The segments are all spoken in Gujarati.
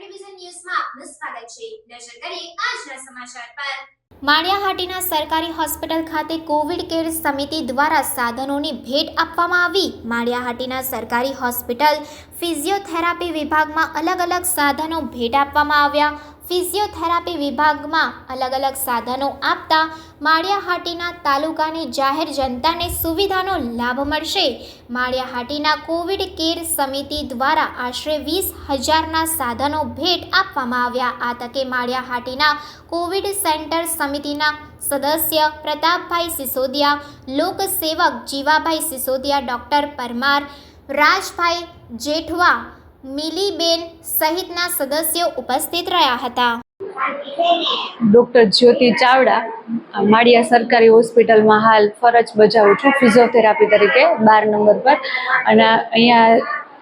રહે છે. નજર કરીએ આજના સમાચાર પર. માળિયાહાટીના સરકારી હોસ્પિટલ ખાતે કોવિડ કેર સમિતિ દ્વારા સાધનોની ભેટ આપવામાં આવી. માળિયાહાટીના સરકારી હોસ્પિટલ ફિઝિયોથેરાપી વિભાગમાં અલગ અલગ સાધનો ભેટ આપવામાં આવ્યા. ફિઝિયોથેરાપી વિભાગમાં અલગ અલગ સાધનો આપતા માળિયાહાટીના તાલુકાની જાહેર જનતાને સુવિધાનો લાભ મળશે. માળિયાહાટીના કોવિડ કેર સમિતિ દ્વારા આશરે વીસ હજારના સાધનો ભેટ આપવામાં આવ્યા. આ તકે માળિયાહાટીના કોવિડ સેન્ટર સમિતિના સદસ્ય પ્રતાપભાઈ સિસોદિયા, લોકસેવક જીવાભાઈ સિસોદિયા, ડૉક્ટર પરમાર, રાજભાઈ જેઠવા મિલીબેન સહિતના સદસ્યો ઉપસ્થિત રહ્યા હતા. ડૉક્ટર જ્યોતિ ચાવડા માળિયા સરકારી હોસ્પિટલમાં હાલ ફરજ બજાવું છું, ફિઝિયોથેરાપી તરીકે, બાર નંબર પર. અને અહીંયા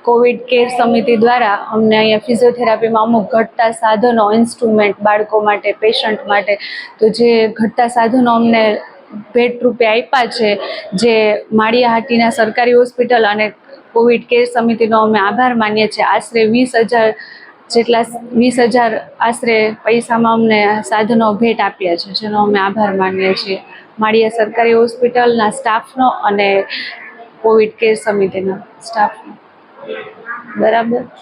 કોવિડ કેર સમિતિ દ્વારા અમને અહીંયા ફિઝિયોથેરાપીમાં અમુક ઘટતા સાધનો, ઇન્સ્ટ્રુમેન્ટ બાળકો માટે, પેશન્ટ માટે, તો જે ઘટતા સાધનો અમને ભેટ રૂપે આપ્યા છે, જે માળિયા હાટીના સરકારી હોસ્પિટલ અને કોવિડ કેર સમિતિનો અમે આભાર માનીએ છીએ. આશરે વીસ હજાર જેટલા વીસ હજાર આશરે પૈસામાં અમને સાધનો ભેટ આપ્યા છે, જેનો અમે આભાર માનીએ છીએ. માળિયા સરકારી હોસ્પિટલના સ્ટાફનો અને કોવિડ કેર સમિતિના સ્ટાફનો. બરાબર?